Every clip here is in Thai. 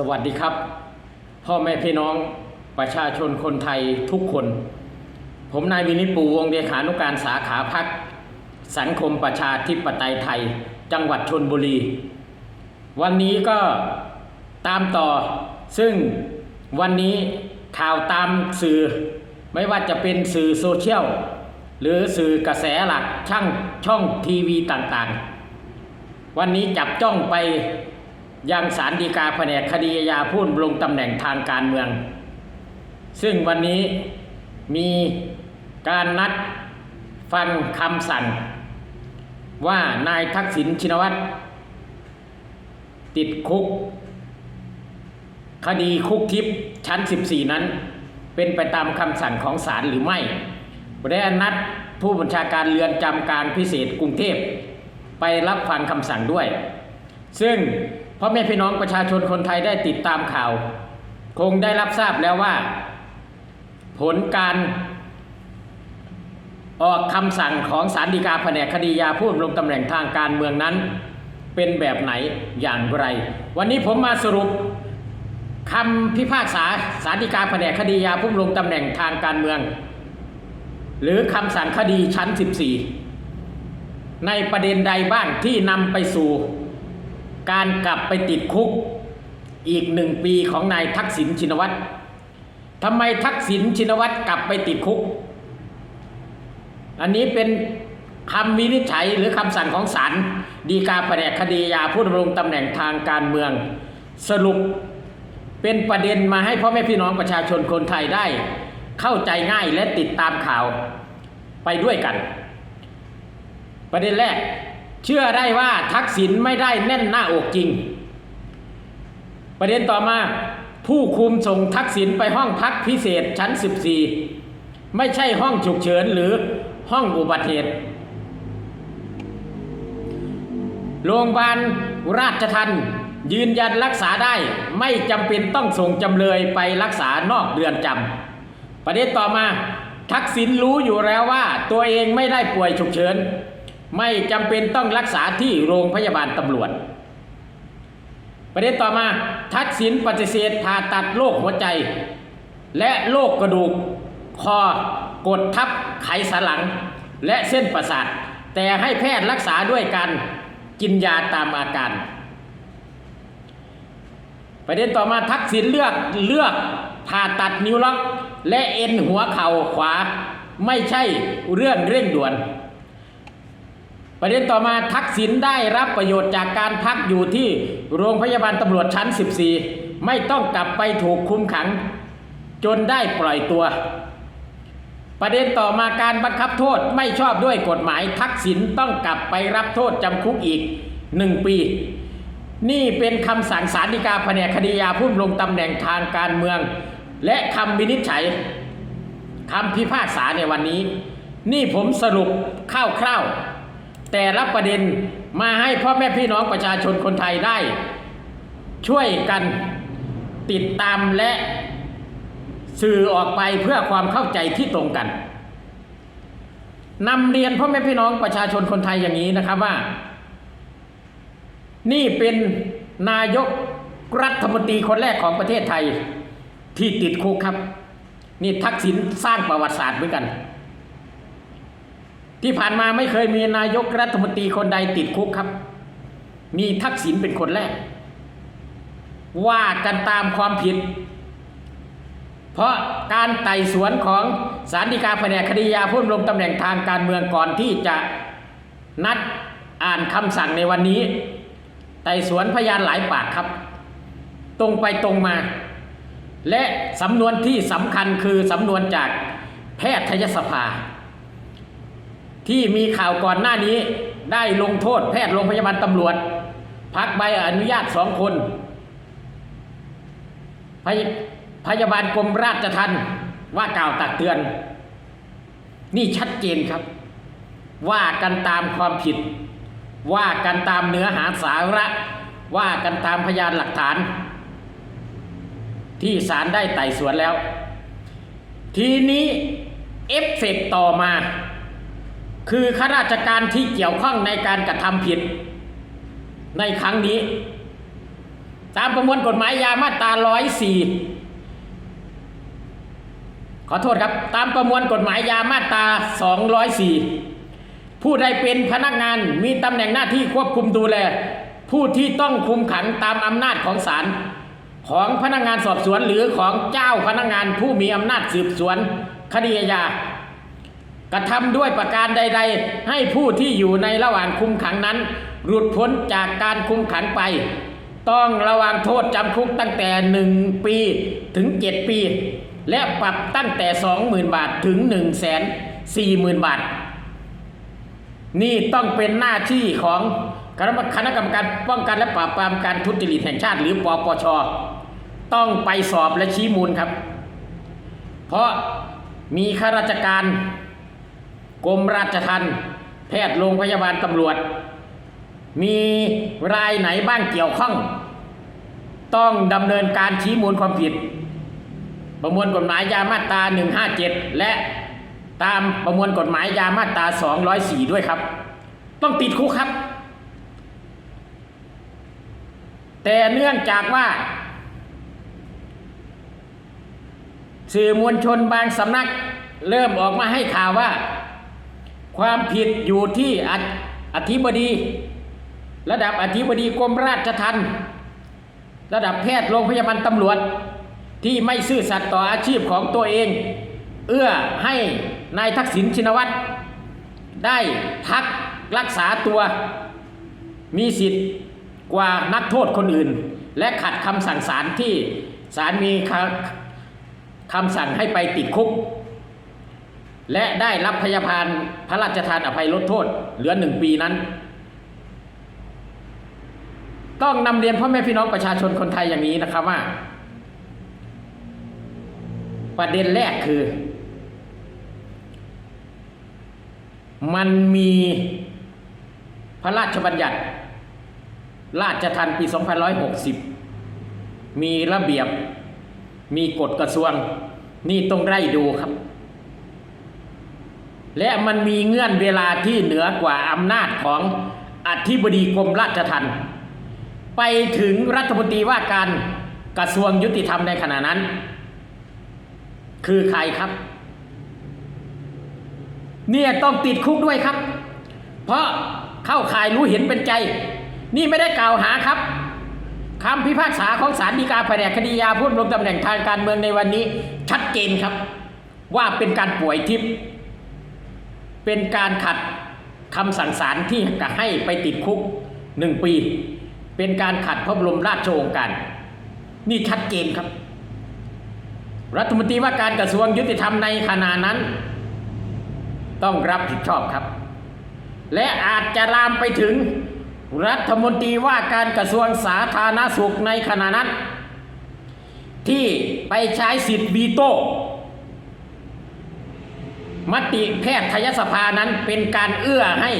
สวัสดีครับ พ่อแม่พี่น้องประชาชนคนไทยทุกคน ผมนายวินิปูวงเลขานุการสาขาพักสังคมประชาธิปไตยไทย จังหวัดชนบุรี วันนี้ก็ตามต่อซึ่งวันนี้ข่าวตามสื่อ ไม่ว่าจะเป็นสื่อโซเชียล หรือสื่อกระแสหลักช่างช่องทีวีต่างๆ วันนี้จับจ้องไป ยังสารดีกาแผนกคดีอาญาผู้ดำรงตำแหน่งทางการเมือง ซึ่งวันนี้มีการนัดฟังคำสั่ง ว่านายทักษิณชินวัตร ติดคุก คดีคุกทิพย์ชั้น 14 นั้น เป็นไปตามคำสั่งของศาลหรือไม่ได้นัดผู้บัญชาการเรือนจำกลางพิเศษกรุงเทพ ไปรับฟังคำสั่งด้วย ซึ่ง พ่อแม่พี่น้องประชาชนคนไทยได้ติดตามข่าว คงได้รับทราบแล้วว่า ผลการ ออกคำสั่งของศาลฎีกาแผนกคดียาผู้ดำรงตำแหน่งทางการเมืองนั้น เป็นแบบไหนอย่างไร วันนี้ผมมาสรุปคำพิพากษาศาลฎีกาแผนกคดียาผู้ดำรงตำแหน่งทางการเมือง หรือคำสั่งคดีชั้น 14 ในประเด็นใดบ้างที่นำไปสู่ การกลับไปติดคุกอีกหนึ่งปีของนายทักษิณชินวัตรทำไมทักษิณชินวัตรกลับไปติดคุก อันนี้เป็นคำวินิจฉัยหรือคำสั่งของศาลฎีกาแผนกคดียาผู้ดำรงตำแหน่งทางการเมือง สรุปเป็นประเด็นมาให้พ่อแม่พี่น้องประชาชนคนไทยได้ เข้าใจง่ายและติดตามข่าวไปด้วยกัน ประเด็นแรก เชื่อได้ว่าทักษิณไม่ได้แน่นหน้าอกจริง ประเด็นต่อมาผู้คุมส่งทักษิณไปห้องพักพิเศษชั้น 14 ไม่ใช่ห้องฉุกเฉินหรือห้องอุบัติเหตุโรงพยาบาลราชทันยืนยันรักษาได้ไม่จำเป็นต้องส่งจำเลยไปรักษานอกเรือนจำประเด็นต่อมา ทักษิณรู้อยู่แล้วว่าตัวเองไม่ได้ป่วยฉุกเฉิน ไม่จำเป็นต้องรักษาที่โรงพยาบาลตำรวจ ประเด็นต่อมาทักษิณปฏิเสธผ่าตัดโรคหัวใจ และโรคกระดูก คอกดทับไขสันหลัง และเส้นประสาท แต่ให้แพทย์รักษาด้วยการกินยาตามอาการ ประเด็นต่อมาทักษิณเลือกเลือกผ่าตัดนิ้วล็อกและเอ็นหัวเข่าขวา ไม่ใช่เรื่องเร่งด่วน ประเด็นต่อมาทักษิณได้รับประโยชน์จากการพักอยู่ที่โรงพยาบาลตำรวจชั้น 14 ไม่ต้องกลับไปถูกคุมขัง จนได้ปล่อยตัว ประเด็นต่อมาการบังคับโทษไม่ชอบด้วยกฎหมายทักษิณต้องกลับไปรับโทษจำคุกอีกหนึ่งปี นี่เป็นคำสั่งศาลฎีกาแผนกคดียาผู้ดำรงตำแหน่งทางการเมือง และคำวินิจฉัยคำพิพากษาในวันนี้ นี่ผมสรุปคร่าวๆ แต่ละประเด็นมาให้พ่อแม่พี่น้องประชาชนคนไทยได้ ช่วยกันติดตามและสื่อออกไปเพื่อความเข้าใจที่ตรงกันนำเรียนพ่อแม่พี่น้องประชาชนคนไทยอย่างนี้นะครับว่า นี่เป็นนายกรัฐมนตรีคนแรกของประเทศไทยที่ติดคุกครับ นี่ทักษิณสร้างประวัติศาสตร์เหมือนกัน ที่ผ่านมาไม่เคยมีนายกรัฐมนตรีคนใดติดคุกครับ มีทักษิณเป็นคนแรก ว่ากันตามความผิด เพราะการไต่สวนของศาลฎีกาแผนกคดียาผู้ดำรงตำแหน่งทางการเมืองก่อนที่จะนัดอ่านคำสั่งในวันนี้ ไต่สวนพยานหลายปากครับ ตรงไปตรงมา และสำนวนที่สำคัญคือสำนวนจากแพทยสภา ที่มีข่าวก่อนหน้านี้ได้ลงโทษแพทย์โรงพยาบาลตำรวจ พักใบอนุญาตสองคน พยพยาบาลกรมราชทัณฑ์ว่ากล่าวตักเตือน นี่ชัดเจนครับ ว่ากันตามความผิด ว่ากันตามเนื้อหาสาระ ว่ากันตามพยานหลักฐาน ที่ศาลได้ไต่สวนแล้ว ทีนี้เอฟเฟกต์ต่อมา คือข้าราชการที่เกี่ยวข้องในการกระทำผิด ในครั้งนี้ ตามประมวลกฎหมายยามาตราร้อยสี่ขอโทษครับ ตามประมวลกฎหมายยามาตราสองร้อยสี่ผู้ใดเป็นพนักงานมีตำแหน่งหน้าที่ควบคุมดูแล ผู้ที่ต้องคุมขังตามอำนาจของศาลของพนักงานสอบสวนหรือของเจ้าพนักงานผู้มีอำนาจสืบสวน คดีอาญา กระทำด้วยประการใด ๆ ให้ผู้ที่อยู่ในระหว่างคุมขังนั้น หลุดพ้นจากการคุมขังไป ต้องระวังโทษจำคุกตั้งแต่ 1 ปีถึง 7 ปี และปรับตั้งแต่ 20,000 บาทถึง 1 4 0 0 0 0 บาท นี่ต้องเป็นหน้าที่ของคณะคณะกรรมการป้องกันและปราบปรามการทุจริตแห่งชาติหรือปปช ต้องไปสอบและชี้มูลครับ เพราะมีข้าราชการ กรมราชทัณฑ์แพทย์โรงพยาบาลตำรวจ มีรายไหนบ้างเกี่ยวข้อง ต้องดำเนินการชี้มูลความผิด ประมวลกฎหมายยามาตรา 157 และตามประมวลกฎหมายยามาตรา 204 ด้วยครับ ต้องติดคุกครับ แต่เนื่องจากว่า สื่อมวลชนบางสำนักเริ่มออกมาให้ข่าวว่า ความผิดอยู่ที่อธิบดี ระดับอธิบดีกรมราชทัณฑ์ระดับแพทย์โรงพยาบาลตำรวจ ที่ไม่ซื่อสัตย์ต่ออาชีพของตัวเอง เอื้อให้นายทักษิณชินวัตร ได้พักรักษาตัวมีสิทธิ์กว่านักโทษคนอื่น และขัดคำสั่งศาลที่ศาลมีคำคำสั่งให้ไปติดคุก และได้รับพยาพานพระราชทานอภัยลดโทษ เหลือหนึ่งปีนั้น ต้องนำเรียนพ่อแม่พี่น้องประชาชนคนไทยอย่างนี้นะครับว่า ประเด็นแรกคือ มันมีพระราชบัญญัติ ราชทันปี 2560 มีระเบียบ มีกฎกระทรวง นี่ต้องไล่ดูครับ และมันมีเงื่อนเวลาที่เหนือกว่าอำนาจของอธิบดีกรมราชทัณฑ์ไปถึงรัฐมนตรีว่าการกระทรวงยุติธรรมในขณะนั้น คือใครครับ เนี่ยต้องติดคุกด้วยครับ เพราะเข้าข่ายรู้เห็นเป็นใจ นี่ไม่ได้กล่าวหาครับคำพิพากษาของศาลฎีกาแผนกคดียาผู้ดำรงตำแหน่งทางการเมืองในวันนี้ ชัดเจนครับ ว่าเป็นการป่วยทิพย์ เป็นการขัดคำสั่งศาลที่จะให้ไปติดคุกหนึ่งปี เป็นการขัดพระบรมราชโองการ นี่ชัดเจนครับ รัฐมนตรีว่าการกระทรวงยุติธรรมในขณะนั้น ต้องรับผิดชอบครับ และอาจจะลามไปถึงรัฐมนตรีว่าการกระทรวงสาธารณสุขในขณะนั้น ที่ไปใช้สิทธิ์วีโต้ มติแพทยสภานั้นเป็นการเอื้อให้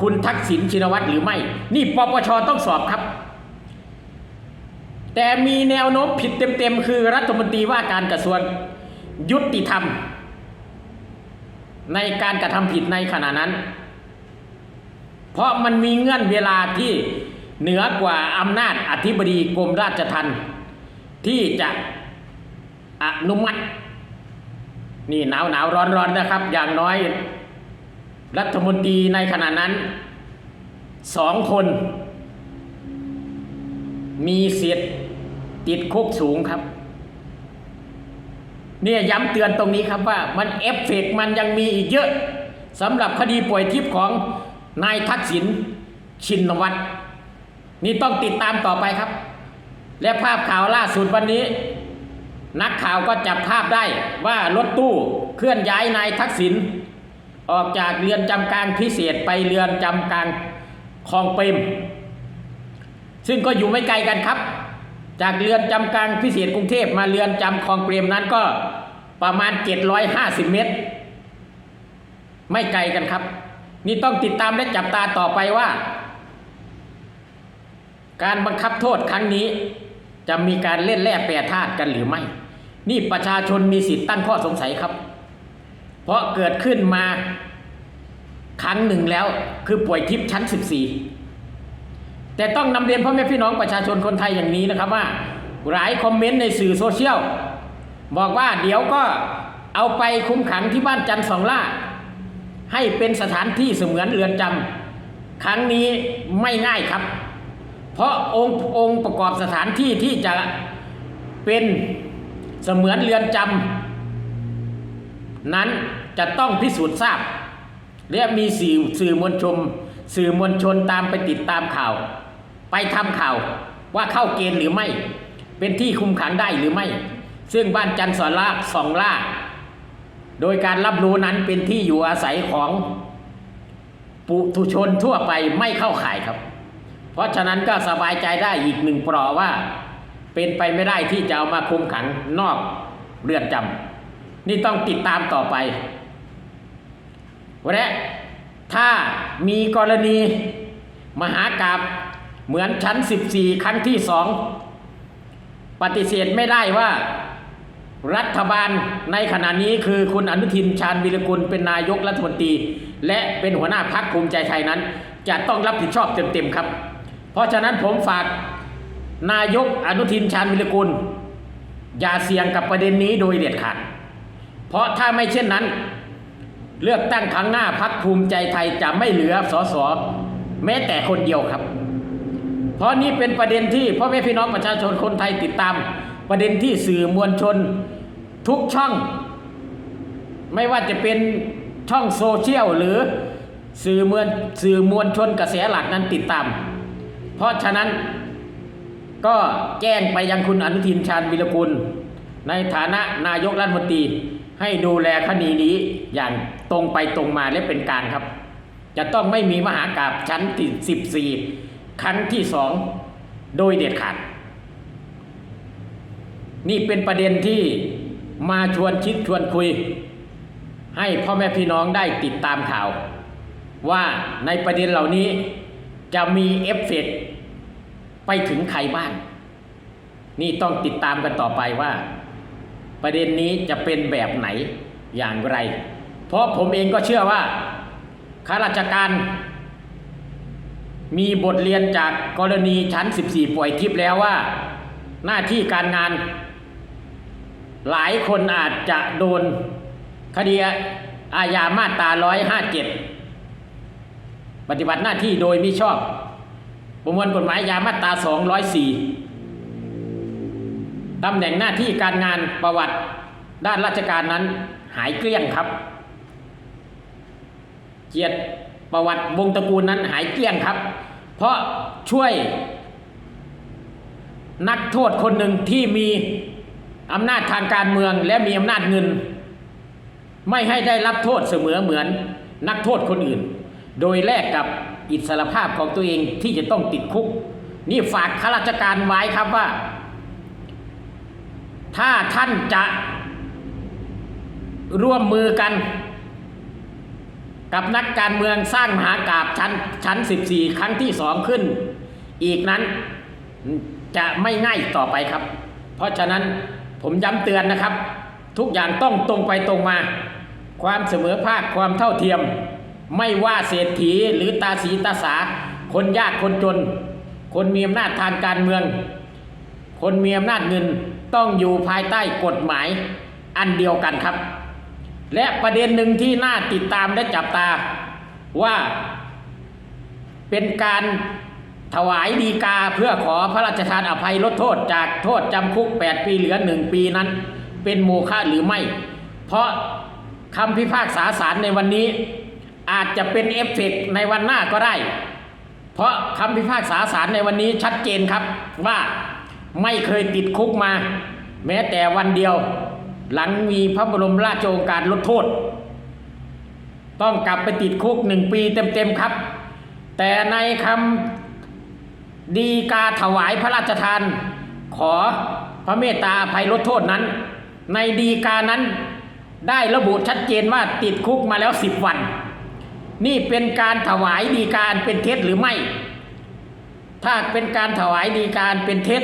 คุณทักษิณชินวัตรหรือไม่ นี่ปปชต้องสอบครับ แต่มีแนวโน้มผิดเต็มๆ คือรัฐมนตรีว่าการกระทรวงยุติธรรม ในการกระทำผิดในขณะนั้น เพราะมันมีเงื่อนเวลาที่เหนือกว่าอำนาจอธิบดีกรมราชทัณฑ์ที่จะอนุมัติ นี่หนาวหนาวร้อนร้อนนะครับ อย่างน้อย รัฐมนตรีในขณะนั้นสองคน มีสิทธิ์ติดคุกสูงครับ เนี่ยย้ำเตือนตรงนี้ครับว่ามันเอฟเฟกมันยังมีอีกเยอะสำหรับคดีป่วยทิพย์ของนายทักษิณชินวัตรนี่ต้องติดตามต่อไปครับ และภาพข่าวล่าสุดวันนี้ นักข่าวก็จับภาพได้ว่ารถตู้เคลื่อนย้ายนายทักษิณออกจากเรือนจำกลางพิเศษไปเรือนจำกลางคลองเปรมซึ่งก็อยู่ไม่ไกลกันครับ จากเรือนจำกลางพิเศษกรุงเทพมาเรือนจำคลองเปรมนั้นก็ประมาณ 750 เมตร ไม่ไกลกันครับ นี่ต้องติดตามและจับตาต่อไปว่า การบังคับโทษครั้งนี้จะมีการเล่นแร่แปรธาตุกันหรือไม่ นี่ประชาชนมีสิทธิ์ตั้งข้อสงสัยครับ เพราะเกิดขึ้นมาครั้งหนึ่งแล้วคือป่วยทิพย์ชั้น 14 แต่ต้องนำเรียนพ่อแม่พี่น้องประชาชนคนไทยอย่างนี้นะครับว่าหลายคอมเมนต์ในสื่อโซเชียล บอกว่าเดี๋ยวก็เอาไปคุมขังที่บ้านจันทร์สองล่า ให้เป็นสถานที่เสมือนเรือนจำครั้งนี้ไม่ง่ายครับ เพราะองค์องค์ประกอบสถานที่ที่จะเป็น เสมือนเรือนจำนั้นจะต้องพิสูจน์ทราบ และมีสื่อสื่อมวลชนสื่อมวลชนตามไปติดตามข่าว ไปทำข่าวว่าเข้าเกณฑ์หรือไม่ เป็นที่คุมขังได้หรือไม่ ซึ่งบ้านจันทร์สอนลาสองล่าโดยการรับรู้นั้นเป็นที่อยู่อาศัยของปุถุชนทั่วไปไม่เข้าข่ายครับ เพราะฉะนั้นก็สบายใจได้อีกหนึ่งเปลอว่า เป็นไปไม่ได้ที่จะเอามาคุมขังนอกเรือนจำนี่ต้องติดตามต่อไป และถ้ามีกรณีมหากราบเหมือนชั้น 14 ครั้งที่สองปฏิเสธไม่ได้ว่ารัฐบาลในขณะนี้คือคุณอนุทินชาญวิรกุลเป็นนายกรัฐมนตรี และเป็นหัวหน้าพักภูมิใจไทยนั้น จะต้องรับผิดชอบเต็มๆครับ เพราะฉะนั้นผมฝาก นายกอนุทินชาญวิรกุล อย่าเสี่ยงกับประเด็นนี้โดยเด็ดขาด เพราะถ้าไม่เช่นนั้น เลือกตั้งครั้งหน้าพักภูมิใจไทยจะไม่เหลือสสแม้แต่คนเดียวครับ เพราะนี่เป็นประเด็นที่พ่อแม่พี่น้องประชาชนคนไทยติดตาม ประเด็นที่สื่อมวลชนทุกช่อง ไม่ว่าจะเป็นช่องโซเชียลหรือสื่อมวลสื่อมวลชนกระแสหลักนั้นติดตาม เพราะฉะนั้น ก็แจ้งไปยังคุณอนุทินชาญวิรกุล ในฐานะนายกรัฐมนตรีให้ดูแลคดีนี้อย่างตรงไปตรงมาและเป็นการครับ จะต้องไม่มีมหากราบชั้นที่14ครั้งที่สองโดยเด็ดขาด นี่เป็นประเด็นที่มาชวนคิดชวนคุย ให้พ่อแม่พี่น้องได้ติดตามข่าว ว่าในประเด็นเหล่านี้จะมีเอฟเฟกต์ ไปถึงใครบ้าง นี่ต้องติดตามกันต่อไปว่า ประเด็นนี้จะเป็นแบบไหนอย่างไร เพราะผมเองก็เชื่อว่าข้าราชการ มีบทเรียนจากกรณีชั้น 14ปล่อยทิพย์แล้วว่า หน้าที่การงาน หลายคนอาจจะโดนคดีอาญามาตรา157 ปฏิบัติหน้าที่โดยมิชอบ ประมวลกฎหมายอามาตรา 204 ตำแหน่งหน้าที่การงานประวัติด้านราชการนั้นหายเกลี้ยงครับ เกียรติประวัติวงศ์ตระกูลนั้นหายเกลี้ยงครับ เพราะช่วย นักโทษคนหนึ่งที่มีอำนาจทางการเมืองและมีอำนาจเงิน ไม่ให้ได้รับโทษเสมอเหมือนนักโทษคนอื่น โดยแลกกับ อิสรภาพของตัวเองที่จะต้องติดคุก นี่ฝากข้าราชการไว้ครับว่า ถ้าท่านจะร่วมมือกัน กับนักการเมืองสร้างมหากราบชั้นชั้น 14 ครั้งที่สองขึ้น อีกนั้นจะไม่ง่ายต่อไปครับ เพราะฉะนั้นผมย้ำเตือนนะครับ ทุกอย่างต้องตรงไปตรงมา ความเสมอภาคความเท่าเทียม ไม่ว่าเศรษฐีหรือตาสีตาสา คนยากคนจน คนมีอำนาจทางการเมือง คนมีอำนาจเงินต้องอยู่ภายใต้กฎหมายอันเดียวกันครับ และประเด็นหนึ่งที่น่าติดตามและจับตาว่าเป็นการถวายดีกาเพื่อขอพระราชทานอภัยลดโทษจากโทษจำคุก 8 ปีเหลือ 1 ปีนั้น เป็นโมฆะหรือไม่ เพราะคำพิพากษาศาลในวันนี้ อาจจะเป็นเอฟเฟกต์ในวันหน้าก็ได้ เพราะคำพิพากษาศาลในวันนี้ชัดเจนครับว่าไม่เคยติดคุกมา แม้แต่วันเดียว หลังมีพระบรมราชโองการลดโทษ ต้องกลับไปติดคุกหนึ่งปีเต็มๆครับ แต่ในคำดีกาถวายพระราชทาน ขอพระเมตตาภัยลดโทษนั้น ในดีกานั้นได้ระบุชัดเจนว่าติดคุกมาแล้วสิบวัน นี่เป็นการถวายดีการเป็นเท็จหรือไม่ ถ้าเป็นการถวายดีการเป็นเท็จ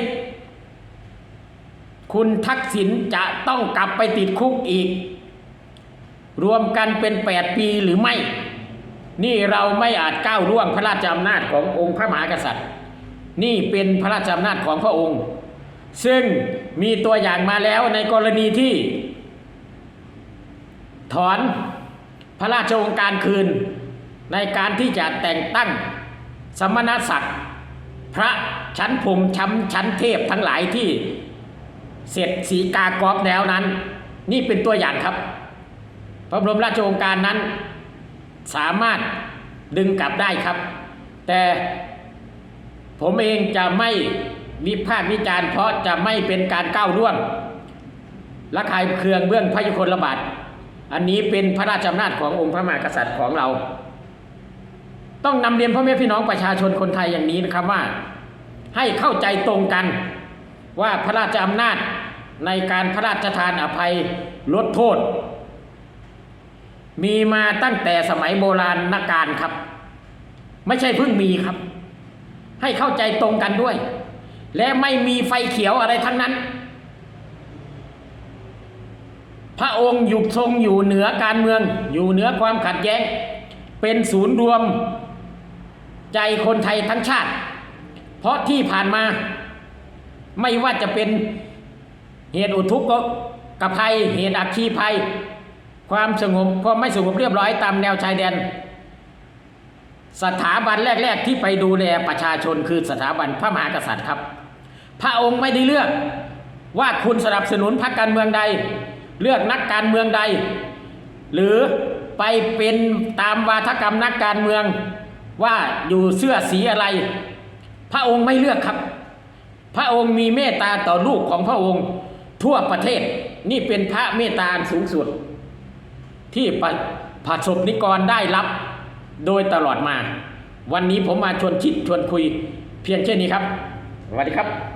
คุณทักษิณจะต้องกลับไปติดคุกอีก รวมกันเป็น 8 ปีหรือไม่ นี่เราไม่อาจก้าวล่วงพระราชอำนาจขององค์พระมหากษัตริย์ นี่เป็นพระราชอำนาจของพระองค์ ซึ่งมีตัวอย่างมาแล้วในกรณีที่ ถอนพระราชองค์การคืน ในการที่จะแต่งตั้งสมณศักดิ์พระชั้นพรหมชั้นชั้นเทพทั้งหลายที่เสร็จสีกากรอบแล้วนั้น นี่เป็นตัวอย่างครับ พระบรมราชโองการนั้นสามารถดึงกลับได้ครับ แต่ผมเองจะไม่วิพากษ์วิจารณ์เพราะจะไม่เป็นการก้าวล่วงละคายเคืองเบื้องพระยุคลบาท อันนี้เป็นพระราชอำนาจขององค์พระมหากษัตริย์ของเรา ต้องนำเรียนพ่อแม่พี่น้องประชาชนคนไทยอย่างนี้นะครับว่า ให้เข้าใจตรงกันว่าพระราชอำนาจในการพระราชทานอภัยลดโทษ มีมาตั้งแต่สมัยโบราณนาการครับ ไม่ใช่เพิ่งมีครับ ให้เข้าใจตรงกันด้วย และไม่มีไฟเขียวอะไรทั้งนั้น พระองค์อยู่ทรงอยู่เหนือการเมือง อยู่เหนือความขัดแย้ง เป็นศูนย์รวม ใจคนไทยทั้งชาติ เพราะที่ผ่านมา ไม่ว่าจะเป็นเหตุอุทุกกภัย เหตุอัคคีภัย ความสงบความไม่สงบเรียบร้อยตามแนวชายแดน สถาบันแรก ๆ ที่ไปดูแลประชาชนคือสถาบันพระมหากษัตริย์ครับ พระองค์ไม่ได้เลือกว่าคุณสนับสนุนพรรคการเมืองใด เลือกนักการเมืองใด หรือไปเป็นตามวาทกรรมนักการเมือง ว่าอยู่เสื้อสีอะไร พระองค์ไม่เลือกครับ พระองค์มีเมตตาต่อลูกของพระองค์ทั่วประเทศนี่เป็นพระเมตตาสูงสุด ที่ประผสมนิกรได้รับโดยตลอดมา วันนี้ผมมาชวนคิดชวนคุยเพียงแค่นี้ครับสวัสดีครับ